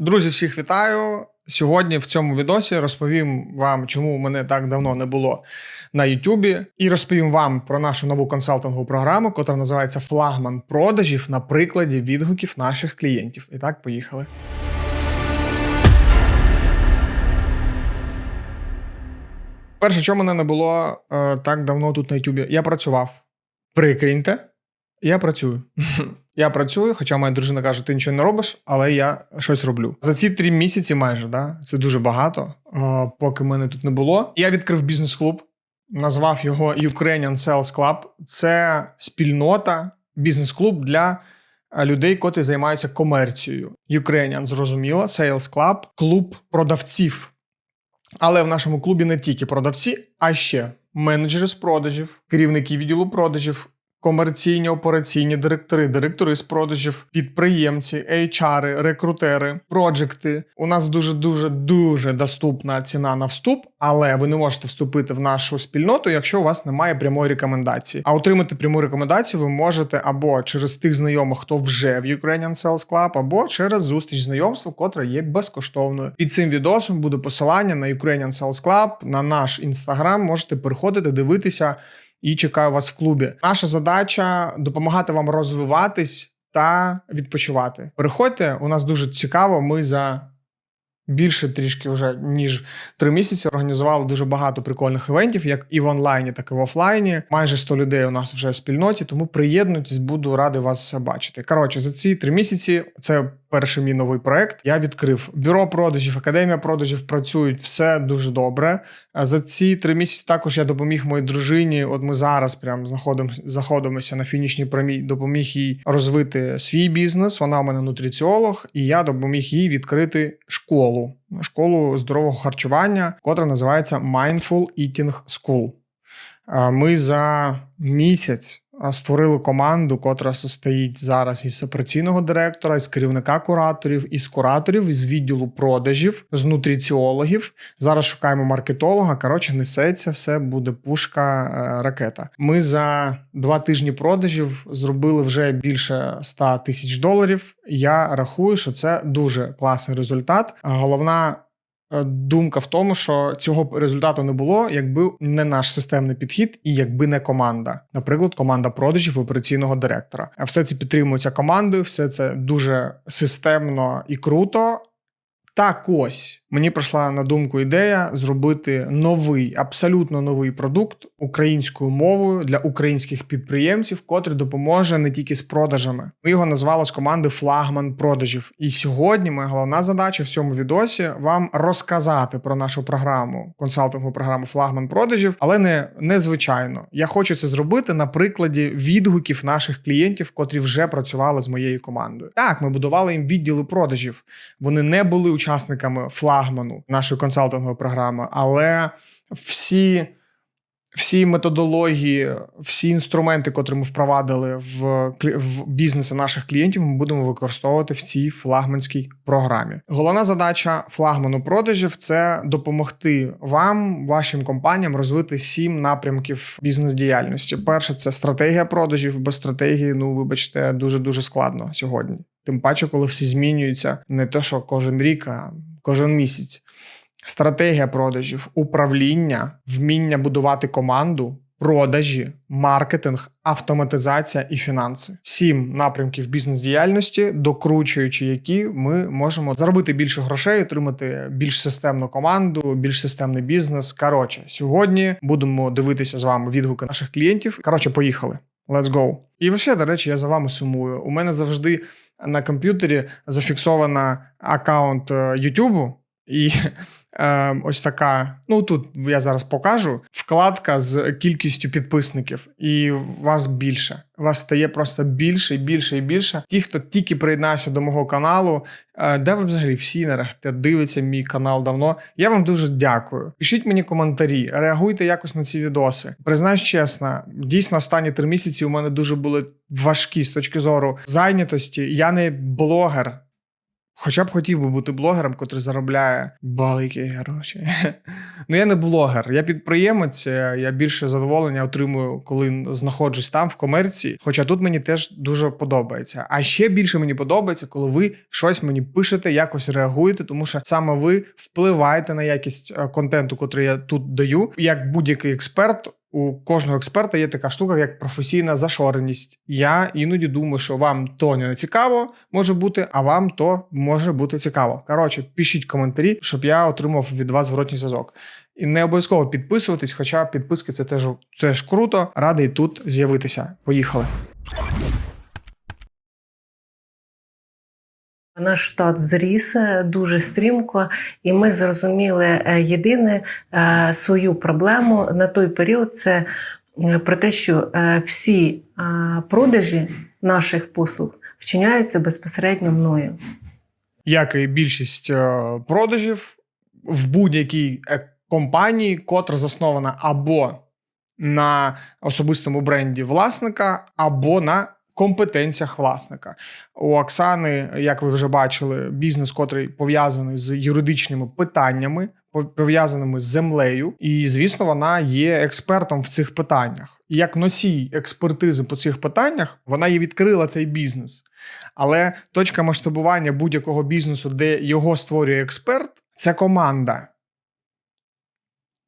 Друзі, всіх вітаю. Сьогодні в цьому відосі розповім вам, чому мене так давно не було на Ютубі, і розповім вам про нашу нову консалтингову програму, яка називається Флагман продажів на прикладі відгуків наших клієнтів. І так, поїхали. Перше, чому мене не було е, так давно тут на Ютубі, я працював. Прикиньте, я працюю. Я працюю, хоча моя дружина каже, ти нічого не робиш, але я щось роблю. За ці три місяці, майже да, це дуже багато, поки мене тут не було. Я відкрив бізнес-клуб, назвав його Ukrainian Sales Club. Це спільнота, бізнес-клуб для е, людей, котрі займаються комерцією. Ukrainian, зрозуміло, Sales Club – клуб продавців. Але в нашому клубі не тільки продавці, а ще менеджери з продажів, керівники відділу продажів, комерційні операційні директори, директори з продажів, підприємці, HR, рекрутери, проджекти. У нас дуже дуже дуже доступна ціна на вступ, але ви не можете вступити в нашу спільноту, якщо у вас немає прямої рекомендації. А отримати пряму рекомендацію ви можете або через тих знайомих, хто вже в Ukrainian Sales Club, або через зустріч знайомства, котра є безкоштовною. Під цим відосом буде посилання на Ukrainian Sales Club, на наш інстаграм. Можете переходити, дивитися і чекаю вас в клубі. Наша задача допомагати вам розвиватись та відпочивати. Приходьте, у нас дуже цікаво. Ми за більше трішки вже ніж три місяці організували дуже багато прикольних івентів, як і в онлайні, так і в офлайні. Майже 100 людей у нас вже в спільноті, тому приєднуйтесь, буду радий вас бачити. Коротше, за ці три місяці це перший мій новий проект. Я відкрив бюро продажів, академія продажів працюють все дуже добре. За ці три місяці також я допоміг моїй дружині. От ми зараз прям знаходимося заходимося на фінішній прямій. Допоміг їй розвити свій бізнес. Вона у мене нутриціолог, і я допоміг їй відкрити школу, школу здорового харчування, котра називається Mindful Eating School. Ми за місяць створили команду, котра состоїть зараз із операційного директора, із керівника кураторів, із кураторів, із відділу продажів, з нутриціологів. Зараз шукаємо маркетолога. Коротше, несеться все, буде пушка е, ракета. Ми за два тижні продажів зробили вже більше 100 тисяч доларів. Я рахую, що це дуже класний результат. Головна думка в тому, що цього результату не було, якби не наш системний підхід і якби не команда, наприклад, команда продажів операційного директора. А все це підтримується командою, все це дуже системно і круто. Так ось мені прийшла на думку ідея зробити новий, абсолютно новий продукт українською мовою для українських підприємців, котрий допоможе не тільки з продажами. Ми його назвали з команди Флагман продажів. І сьогодні моя головна задача в цьому відосі вам розказати про нашу програму, консалтингову програму Флагман продажів, але не незвичайно. Я хочу це зробити на прикладі відгуків наших клієнтів, котрі вже працювали з моєю командою. Так, ми будували їм відділи продажів. Вони не були учасниками флагману нашої консалтингової програми, але всі всі методології, всі інструменти, котрі ми впровадили в в бізнесі наших клієнтів, ми будемо використовувати в цій флагманській програмі. Головна задача флагману продажів це допомогти вам, вашим компаніям, розвити сім напрямків бізнес-діяльності. Перше це стратегія продажів. Без стратегії, ну вибачте, дуже дуже складно сьогодні. Тим паче, коли всі змінюються, не те, що кожен рік, а кожен місяць. Стратегія продажів, управління, вміння будувати команду, продажі, маркетинг, автоматизація і фінанси. Сім напрямків бізнес-діяльності, докручуючи які ми можемо заробити більше грошей, отримати більш системну команду, більш системний бізнес. Коротше, сьогодні будемо дивитися з вами відгуки наших клієнтів. Коротше, поїхали. Let's go. І ще, до речі, я за вами сумую. У мене завжди на комп'ютері зафіксована аккаунт Ютубу. І е, ось така. Ну тут я зараз покажу вкладка з кількістю підписників, і вас більше. Вас стає просто більше і більше і більше. Ті, хто тільки приєднався до мого каналу, е, де ви взагалі всі нарешті дивиться мій канал давно. Я вам дуже дякую. Пишіть мені коментарі, реагуйте якось на ці відоси. Признаюсь чесно, дійсно останні три місяці у мене дуже були важкі з точки зору зайнятості. Я не блогер. Хоча б хотів би бути блогером, котрий заробляє великі гроші. Ну, я не блогер, я підприємець, е, я більше задоволення отримую, коли знаходжусь там в комерції. Хоча тут мені теж дуже подобається. А ще більше мені подобається, коли ви щось мені пишете, якось реагуєте, тому що саме ви впливаєте на якість е, контенту, котрий я тут даю. Як будь-який експерт, у кожного експерта є така штука, як професійна зашореність. Я іноді думаю, що вам то не цікаво може бути, а вам то може бути цікаво. Коротше, пишіть коментарі, щоб я отримав від вас зворотній зв'язок. І не обов'язково підписуватись, хоча підписки це теж, теж круто. Радий тут з'явитися. Поїхали. Наш штат зріс е, дуже стрімко, і ми зрозуміли е, єдине е, свою проблему на той період. Це про те, що всі продажі наших послуг вчиняються безпосередньо мною. Як і більшість продажів в будь-якій компанії, котра заснована або на особистому бренді власника, або на компетенціях власника. У Оксани, як ви вже бачили, бізнес, котрий пов'язаний з юридичними питаннями, пов'язаними з землею, і звісно, вона є експертом в цих питаннях. І як носій експертизи по цих питаннях, вона і відкрила цей бізнес. Але точка масштабування будь-якого бізнесу, де його створює експерт, це команда.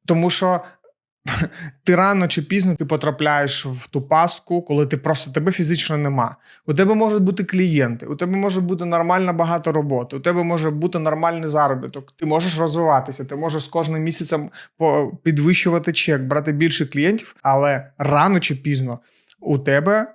Тому що ти рано чи пізно ти потрапляєш в ту пастку, коли ти просто тебе фізично нема. У тебе можуть бути клієнти, у тебе може бути нормальна багато роботи, у тебе може бути нормальний заробіток. Ти можеш розвиватися, ти можеш з кожним місяцем підвищувати чек, брати більше клієнтів, але рано чи пізно. У тебе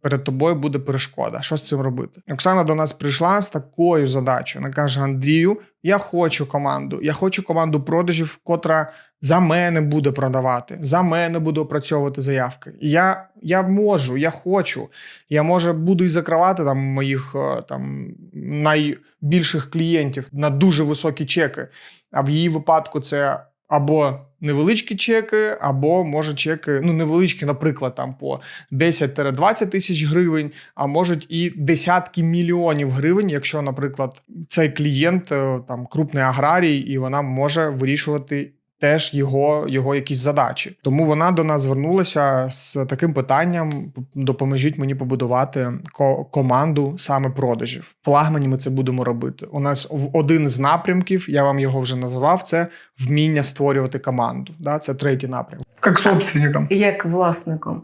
перед тобою буде перешкода. Що з цим робити? Оксана до нас прийшла з такою задачею. Вона каже: Андрію, я хочу команду. Я хочу команду продажів, котра за мене буде продавати, за мене буде опрацьовувати заявки. Я, я можу, я хочу. Я може буду і закривати там моїх е, там найбільших клієнтів на дуже високі чеки. А в її випадку це або невеличкі чеки, або може чеки, ну невеличкі, наприклад, там по 10-20 тисяч гривень, а можуть і десятки мільйонів гривень, якщо, наприклад, цей клієнт е, там крупний аграрій, і вона може вирішувати. Теж його, його якісь задачі. Тому вона до нас звернулася з таким питанням: допоможіть мені побудувати ко- команду саме продажів. Флагмані ми це будемо робити. У нас в- один з напрямків, я вам його вже називав, це вміння створювати команду. Да? Це третій напрямок. Як собственником. як власником.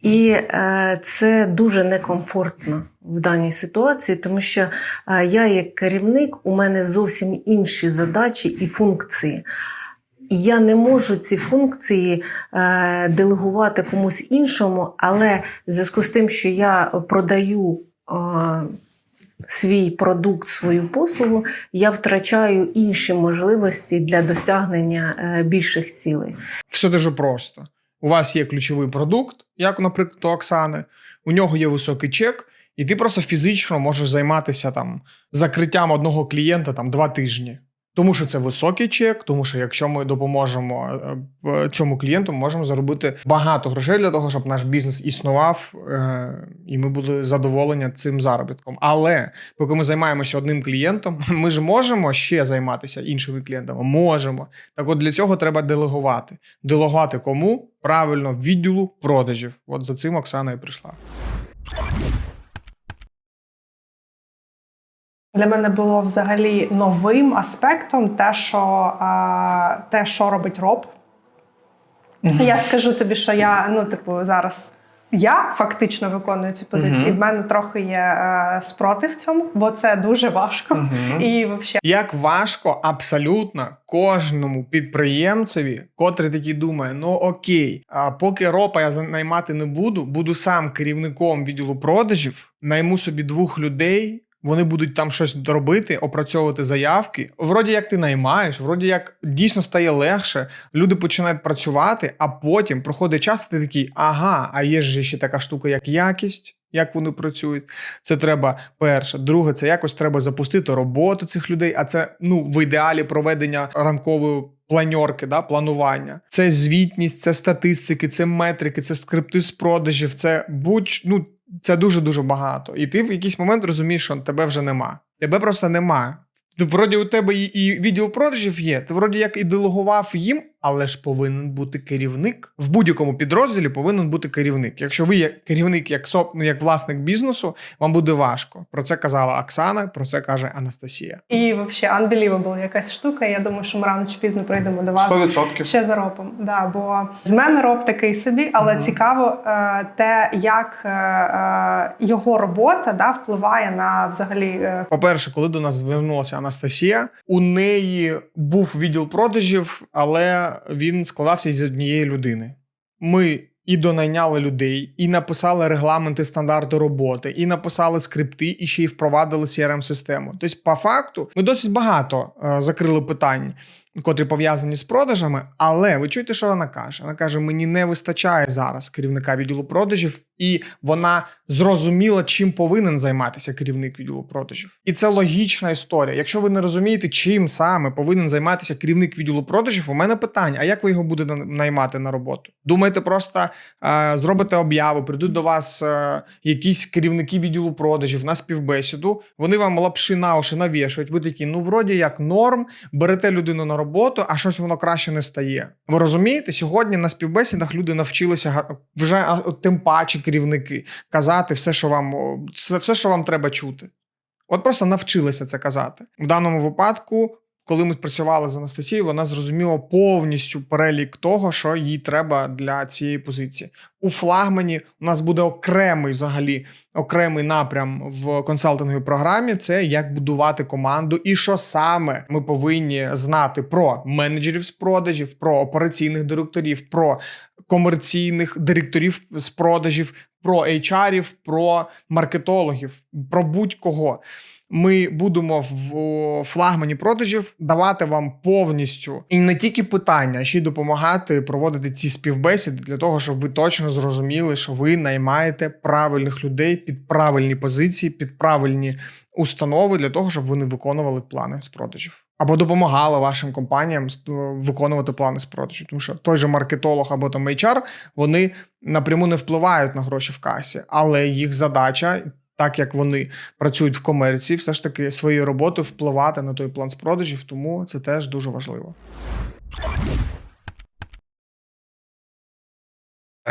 І е, це дуже некомфортно в даній ситуації, тому що е, я, як керівник, у мене зовсім інші задачі і функції. Я не можу ці функції е, делегувати комусь іншому, але в зв'язку з тим, що я продаю е, свій продукт, свою послугу, я втрачаю інші можливості для досягнення е, більших цілей. Все дуже просто. У вас є ключовий продукт, як, наприклад, у Оксани, у нього є високий чек, і ти просто фізично можеш займатися там закриттям одного клієнта там два тижні. Тому що це високий чек, тому що якщо ми допоможемо е, е, цьому клієнту, ми можемо заробити багато грошей для того, щоб наш бізнес існував, е, і ми були задоволені цим заробітком. Але поки ми займаємося одним клієнтом, ми ж можемо ще займатися іншими клієнтами. Можемо. Так, от для цього треба делегувати. Делегувати кому? Правильно, відділу продажів. От за цим Оксана і прийшла. Для мене було взагалі новим аспектом те, що, а, те, що робить роб. Я скажу тобі, що я, ну, типу, зараз я фактично виконую цю позицію. Мгм. В мене трохи є е, спротив цьому, бо це дуже важко. І взагалі, Як важко абсолютно кожному підприємцеві, котрий такий думає: ну окей, а поки ропа я наймати не буду, буду сам керівником відділу продажів, найму собі двох людей. Вони будуть там щось робити, опрацьовувати заявки. Вроді як ти наймаєш, вроді як дійсно стає легше. Люди починають працювати, а потім проходить час, і ти такий, ага, а є ж ще така штука, як якість, як вони працюють. Це треба перше. Друге, це якось треба запустити роботу цих людей. А це ну в ідеалі проведення ранкової планьорки, да, планування. Це звітність, це статистики, це метрики, це скрипти з продажів, це будь ну це дуже дуже багато. І ти в якийсь момент розумієш, що тебе вже нема. Тебе просто нема. Вроді у тебе і відділ продажів є. Ти вроді як і делегував їм, але ж повинен бути керівник. В будь-якому підрозділі повинен бути керівник. Якщо ви як керівник, як соп, ну, як власник бізнесу, вам буде важко. Про це казала Оксана, про це каже Анастасія. І взагалі unbelievable якась штука. Я думаю, що ми рано чи пізно прийдемо до вас 100%. ще за ропом. Да, бо з мене роб такий собі, але Мгм. цікаво е, те, як е, е, його робота да, впливає на взагалі. Е, По-перше, коли до нас звернулася Анастасія, у неї був відділ продажів, але він складався із однієї людини. Ми і донайняли людей, і написали регламенти стандарти роботи, і написали скрипти, і ще й впровадили crm систему Тобто, по факту, ми досить багато е, закрили питань, котрі пов'язані з продажами. Але ви чуєте, що вона каже? Вона каже: мені не вистачає зараз керівника відділу продажів, і вона зрозуміла, чим повинен займатися керівник відділу продажів. І це логічна історія. Якщо ви не розумієте, чим саме повинен займатися керівник відділу продажів, у мене питання: а як ви його будете наймати на роботу? Думаєте, просто е, зробите об'яву, прийдуть до вас е, якісь керівники відділу продажів на співбесіду, вони вам лапши на уші навішують. Ви такі, ну вроді як норм, берете людину на роботу, а щось воно краще не стає. Ви розумієте, сьогодні на співбесідах люди навчилися вже тим паче керівники казати все, що вам все, що вам треба чути. От просто навчилися це казати. В даному випадку, коли ми працювали з Анастасією, вона зрозуміла повністю перелік того, що їй треба для цієї позиції. У флагмані у нас буде окремий взагалі окремий напрям в консалтинговій програмі. Це як будувати команду, і що саме ми повинні знати про менеджерів з продажів, про операційних директорів, про комерційних директорів з продажів, про HR-ів, про маркетологів, про будь-кого. Ми будемо в флагмані продажів давати вам повністю і не тільки питання, а ще й допомагати проводити ці співбесіди для того, щоб ви точно зрозуміли, що ви наймаєте правильних людей під правильні позиції, під правильні установи для того, щоб вони виконували плани з продажів. Або допомагали вашим компаніям виконувати плани з продажів. Тому що той же маркетолог або там HR, вони напряму не впливають на гроші в касі, але їх задача, так як вони працюють в комерції, все ж таки своєю роботою впливати на той план з продажів, тому це теж дуже важливо.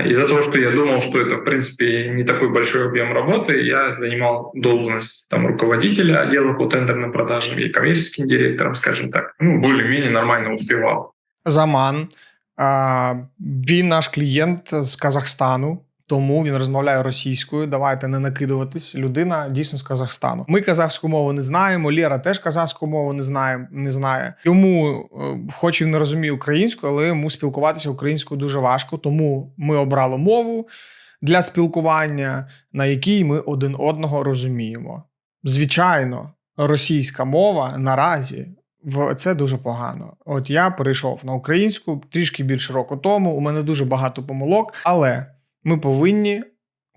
Из-за того, что я думал, что это, в принципе, не такой большой объем работы, я занимал должность там, руководителя отдела по тендерным продажам и коммерческим директором, скажем так. Ну, более-менее нормально успевал. Заман. А, він наш клієнт з Казахстану, тому він розмовляє російською. Давайте не накидуватись. Людина дійсно з Казахстану. Ми казахську мову не знаємо. Лєра теж казахську мову не знає. Не знає. Йому, е, хоч він не розуміє українську, але йому спілкуватися українською дуже важко. Тому ми обрали мову для спілкування, на якій ми один одного розуміємо. Звичайно, російська мова наразі в це дуже погано. От я перейшов на українську трішки більше року тому. У мене дуже багато помилок, але ми повинні.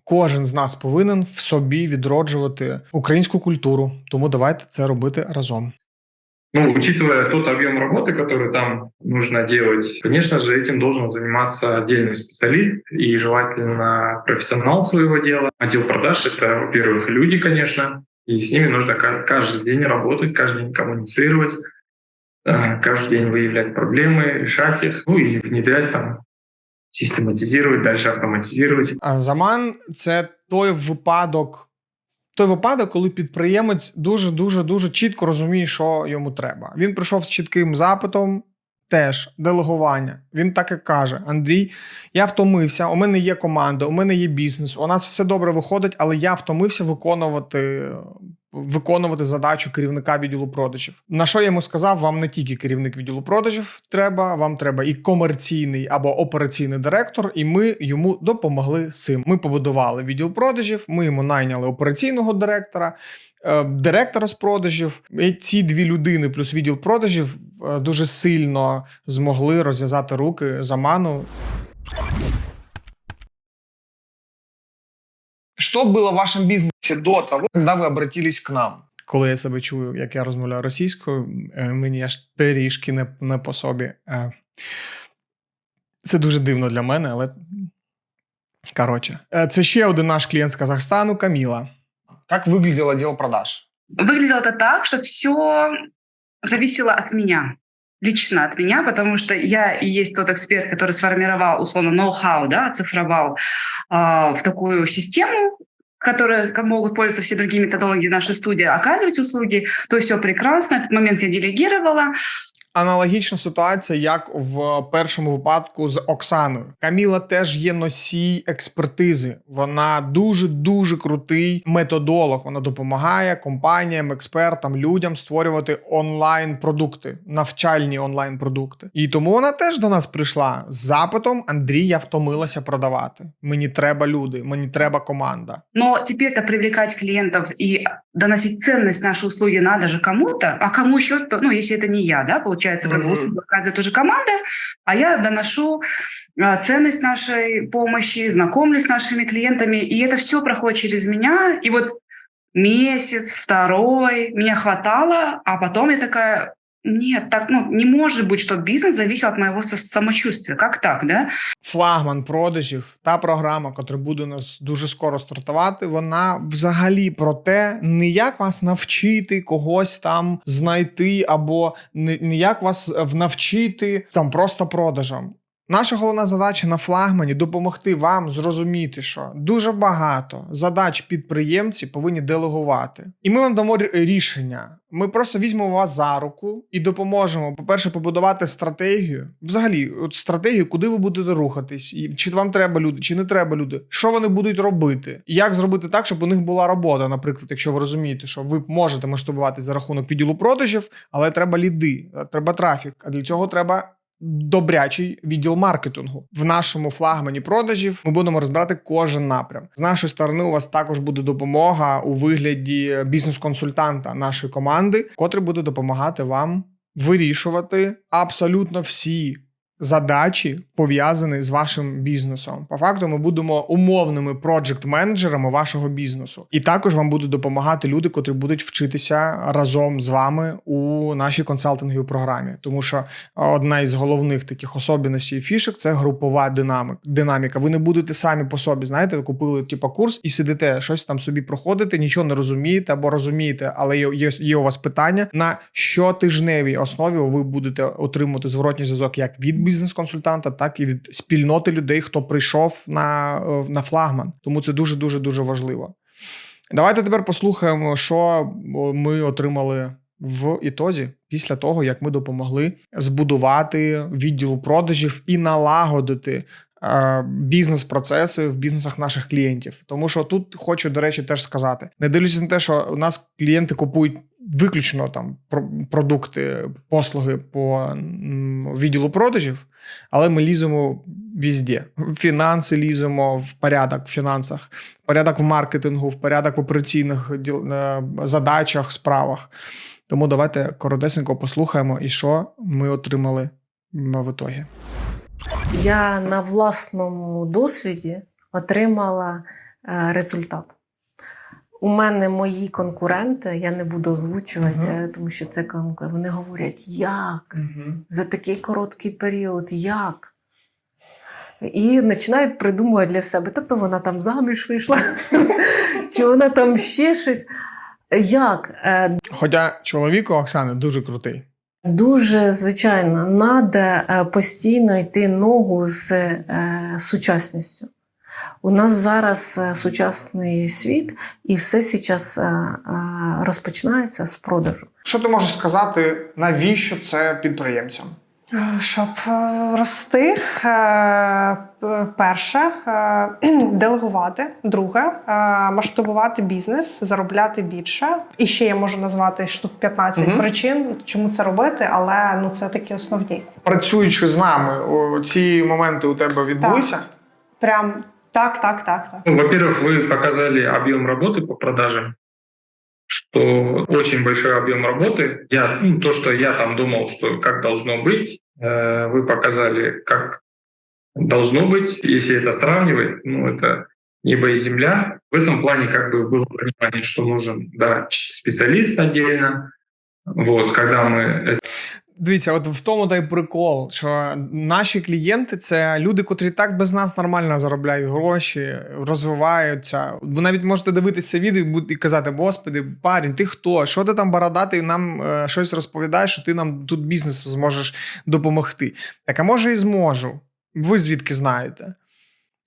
Кожен з нас повинен в собі відроджувати українську культуру, тому давайте це робити разом. Ну, учитывая тот объем работы, который там нужно делать, конечно же, этим должен заниматься отдельный специалист и желательно профессионал своего дела. Отдел продаж — это, во-первых, люди, конечно, и с ними нужно ка- каждый день работать, каждый день коммуницировать, э, каждый день выявлять проблемы, решать их, ну и внедрять там, систематизировать, дальше автоматизировать. А заман це той випадок, той випадок, коли підприємець дуже дуже дуже чітко розуміє, що йому треба. Він прийшов з чітким запитом. Теж делегування. Він так і каже: Андрій, я втомився. У мене є команда, у мене є бізнес. У нас все добре виходить, але я втомився виконувати, виконувати задачу керівника відділу продажів. На що я йому сказав? Вам не тільки керівник відділу продажів треба, вам треба і комерційний або операційний директор, і ми йому допомогли з цим. Ми побудували відділ продажів. Ми йому найняли операційного директора. е, Директора з продажів, і ці дві людини плюс відділ продажів е, дуже сильно змогли розв'язати руки заману. Что было в вашем бизнесе до того, когда вы обратились к нам? Коли я себе чую, як я розмовляю російською, е, мені аж трішки не, не по собі. Е, Це дуже дивно для мене, але Коротше, е, це ще один наш клієнт з Казахстану Каміла. Як виглядів відділ продаж? Выглядело это так, что все зависело от меня, лично от меня, потому что я и есть тот эксперт, который сформировал, условно, ноу-хау, да, оцифровал а, в такую систему, которая как могут пользоваться все другие в нашей студии, оказывать услуги, то все прекрасно. Этот момент я делегировала. Аналогічна ситуація, як в першому випадку з Оксаною. Каміла теж є носій експертизи. Вона дуже дуже крутий методолог. Вона допомагає компаніям, експертам, людям створювати онлайн продукти, навчальні онлайн продукти. І тому вона теж до нас прийшла з запитом: Андрій, я втомилася продавати. Мені треба люди, мені треба команда. Но теперь-то привлекать клиентов и доносить ценность нашей услуги надо же кому-то, а кому еще, то, ну, если это не я, да, получается, как бы Мгм. услугу оказывает уже команда, а я доношу а, ценность нашей помощи, знакомлюсь с нашими клиентами, и это все проходит через меня, и вот месяц, второй, меня хватало, а потом я такая, нет, так, ну, не может быть, что бизнес зависел моего со- самочувствия, как так, да? Флагман продажів, та програма, яка буде у нас дуже скоро стартувати, вона взагалі про те, не як вас навчити когось там знайти, або не, не як вас е, навчити там просто продажам. Наша головна задача на флагмані допомогти вам зрозуміти, що дуже багато задач підприємці повинні делегувати. І ми вам дамо рішення. Ми просто візьмемо вас за руку і допоможемо, по-перше, побудувати стратегію. Взагалі, от стратегію, куди ви будете рухатись, і чи вам треба люди, чи не треба люди, що вони будуть робити, і як зробити так, щоб у них була робота. Наприклад, якщо ви розумієте, що ви можете масштабувати за рахунок відділу продажів, але треба ліди, треба трафік. А для цього треба добрячий відділ маркетингу. В нашому флагмані продажів ми будемо розбирати кожен напрям. З нашої сторони, у вас також буде допомога у вигляді бізнес-консультанта нашої команди, котрий буде допомагати вам вирішувати абсолютно всі. Задачі пов'язані з вашим бізнесом. По факту, ми будемо умовними проджект-менеджерами вашого бізнесу, і також вам будуть допомагати люди, котрі будуть вчитися разом з вами у нашій консалтинговій програмі. Тому що одна із головних таких особливостей фішок це групова динамика. Динаміка. Ви не будете самі по собі. Знаєте, купили типу, курс і сидите, щось там собі проходите, нічого не розумієте або розумієте, але є, є, є у вас питання на щотижневій основі. Ви будете отримувати зворотній зв'язок як від бізнес-консультанта, так і від спільноти людей, хто прийшов на, е, на флагман. Тому це дуже дуже дуже важливо. Давайте тепер послухаємо, що ми отримали в ітозі після того, як ми допомогли збудувати відділу продажів і налагодити е, бізнес-процеси в бізнесах наших клієнтів. Тому що тут хочу, до речі, теж сказати: не дивлячись на те, що у нас клієнти купують виключно там продукти, послуги по відділу продажів, але ми ліземо візде. Фінанси ліземо, в порядок в фінансах, в порядок в маркетингу, в порядок в операційних е, задачах, справах. Тому давайте коротесенько послухаємо, і що ми отримали в ітогі. Я на власному досвіді отримала е, результат. У мене мої конкуренти, я не буду озвучувати, Мгм. е, тому що це конкуренти. Вони говорять, як за такий короткий період, як? І починають придумувати для себе, та то вона там заміж вийшла, чи вона там ще щось. Як? Е, Хоча чоловік у Оксани дуже крутий. Дуже звичайно, треба постійно йти ногу з е, сучасністю. У нас зараз е, сучасний світ, і все зараз е, е, розпочинається з продажу. Що ти можеш сказати, навіщо це підприємцям? Щоб рости, перше делегувати, друге масштабувати бізнес, заробляти більше. І ще я можу назвати штук 15 Мгм. причин, чому це робити, але ну це такі основні. Працюючи з нами, ці моменти у тебе відбулися? Прям так, так, так, так. Ну, Во-первых, вы показали объем работы по продажам, что очень большой объем работы. Я, ну, то, что я там думал, что как должно быть, э, вы показали, как должно быть. Если это сравнивать, ну, это небо и земля. В этом плане как бы было понимание, что нужен да, специалист отдельно. Вот, когда мы Дивіться, от в тому дай прикол, що наші клієнти це люди, котрі так без нас нормально заробляють гроші, розвиваються. Ви навіть можете дивитися відео і казати: Господи, парень, ти хто? Що ти там бородатий нам е, щось розповідаєш, що ти нам тут бізнес зможеш допомогти? Так, а може і зможу. Ви звідки знаєте?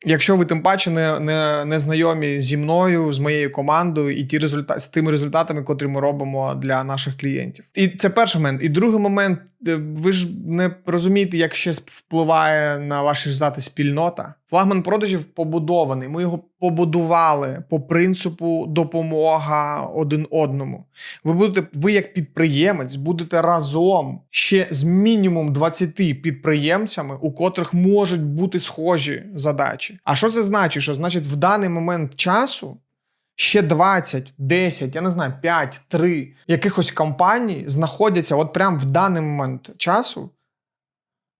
Якщо ви тим паче не, не, не знайомі зі мною, з моєю командою і ті результа... з тими результатами, котрі ми робимо для наших клієнтів. І це перший момент. І другий момент, е, ви ж не розумієте, як ще впливає на ваші результати спільнота. Флагман продажів побудований. Ми його побудували по принципу допомога один одному. Ви будете, ви як підприємець, будете разом ще з мінімум 20 підприємцями, у котрих можуть бути схожі задачі. А що це значить? Що значить в даний момент часу ще 20, 10, я не знаю, 5, 3 якихось компаній знаходяться от прямо в даний момент часу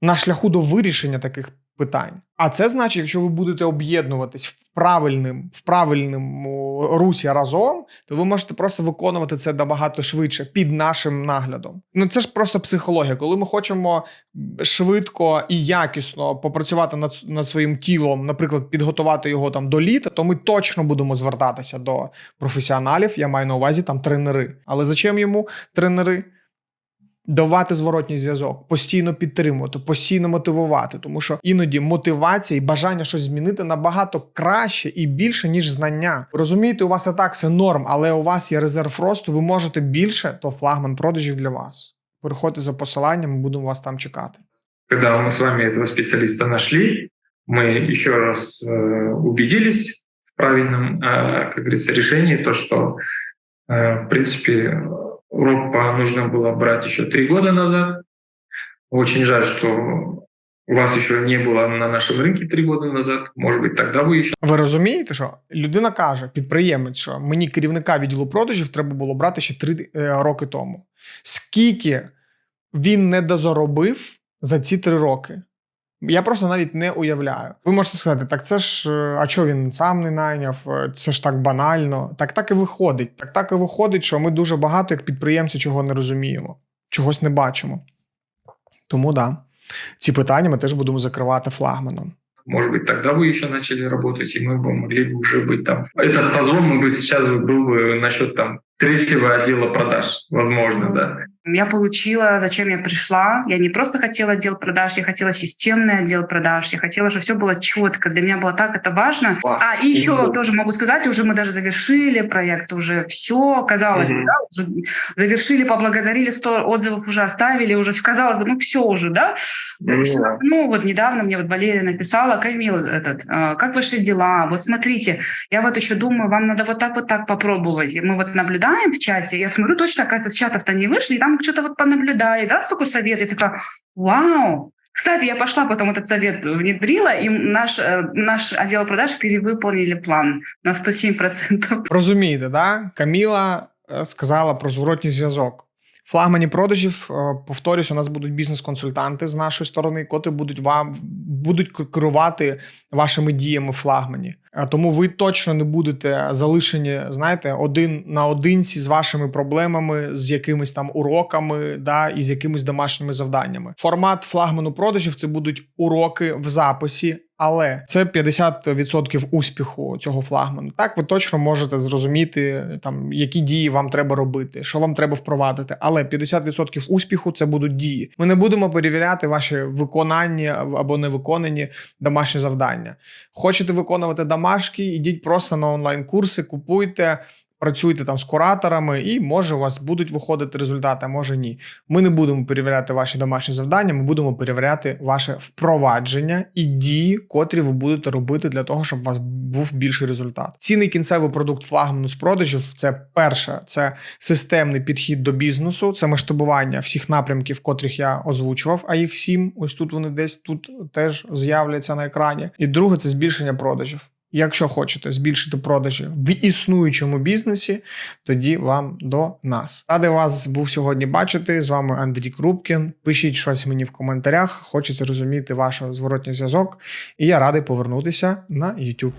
на шляху до вирішення таких питань. А це значить, якщо ви будете об'єднуватись в правильним, в правильному русі разом, то ви можете просто виконувати це набагато швидше під нашим наглядом. Ну це ж просто психологія. Коли ми хочемо швидко і якісно попрацювати над, над своїм тілом, наприклад, підготувати його там до літа, то ми точно будемо звертатися до професіоналів. Я маю на увазі там тренери. Але зачем йому тренери? Давати зворотній зв'язок, постійно підтримувати, постійно мотивувати, тому що іноді мотивація і бажання щось змінити набагато краще і більше, ніж знання. Розумієте, у вас і так все норм, але у вас є резерв росту, ви можете більше, то флагман продажів для вас. Переходьте за посиланням, ми будемо вас там чекати. Когда мы с вами этого специалиста нашли, мы еще раз э, убедились в правильном, э, как говорится, решении, то, что, э, в принципе, ропа нужно было брать еще три года назад. Очень жаль, что у вас еще не было на нашем рынке три года назад. Может быть, тогда вы еще Ви розумієте, що людина каже, підприємець, що мені керівника відділу продажів треба було брати ще три е, роки тому. Скільки він не дозаробив за ці три роки? Я просто навіть не уявляю. Ви можете сказати, так це ж, е, а чого він сам не найняв? Е, Це ж так банально. Так так і виходить. Так так і виходить, що ми дуже багато, як підприємці, чого не розуміємо, чогось не бачимо. Тому да, ці питання ми теж будемо закривати флагманом. Может быть, тогда вы еще начали работать, и мы бы могли бы уже быть там. Этот созвон мы бы сейчас бы был бы насчет там третьего отдела продаж, возможно, да. Я получила, зачем я пришла. Я не просто хотела отдел продаж, я хотела системный отдел продаж. Я хотела, чтобы все было четко. Для меня было так это важно. А, и еще Мгм. тоже могу сказать, уже мы даже завершили проект, уже все, казалось бы, Мгм. да, уже завершили, поблагодарили, 100 отзывов уже оставили, уже казалось бы, ну все уже, да. Ну, да. равно вот недавно мне вот Валерия написала, Камил, этот, а, как ваши дела? Вот смотрите, я вот еще думаю, вам надо вот так вот так попробовать. Мы вот наблюдаем в чате, я смотрю, точно, оказывается, с чатов-то не вышли, и там что-то вот понаблюдали, раз такой совет, и такая, вау. Кстати, я пошла потом этот совет внедрила, и наш, э, наш отдел продаж перевыполнили план на 107%. Розумієте, да? Каміла е, сказала про зворотній зв'язок. В Флагмані продажів, е, повторюсь, у нас будуть бізнес-консультанти з нашої сторони, котрі будуть вам будуть к- керувати вашими діями в флагмані. Е, Тому ви точно не будете залишені, знаєте, один на одинці з вашими проблемами, з якимись там уроками, да, і з якимись домашніми завданнями. Формат флагману продажів це будуть уроки в записі. Але це 50% успіху цього флагману. Так ви точно можете зрозуміти, там які дії вам треба робити, що вам треба впровадити. Але 50% успіху це будуть дії. Ми не будемо перевіряти ваші виконання або невиконані домашні завдання. Хочете виконувати домашки, ідіть просто на онлайн-курси, купуйте. Працюйте там з кураторами, і може у вас будуть виходити результати, а може ні. Ми не будемо перевіряти ваші домашні завдання, ми будемо перевіряти ваше впровадження і дії, котрі ви будете робити для того, щоб у вас був більший результат. Цінний кінцевий продукт флагману з продажів це перше, це системний підхід до бізнесу, це масштабування всіх напрямків, котрих я озвучував. А їх сім. Ось тут вони десь тут теж з'являться на екрані. І друге це збільшення продажів. Якщо хочете збільшити продажі в існуючому бізнесі, тоді вам до нас. Радий вас був сьогодні бачити. З вами Андрій Крупкін. Пишіть щось мені в коментарях. Хочеться розуміти ваш зворотній зв'язок. І я радий повернутися на YouTube.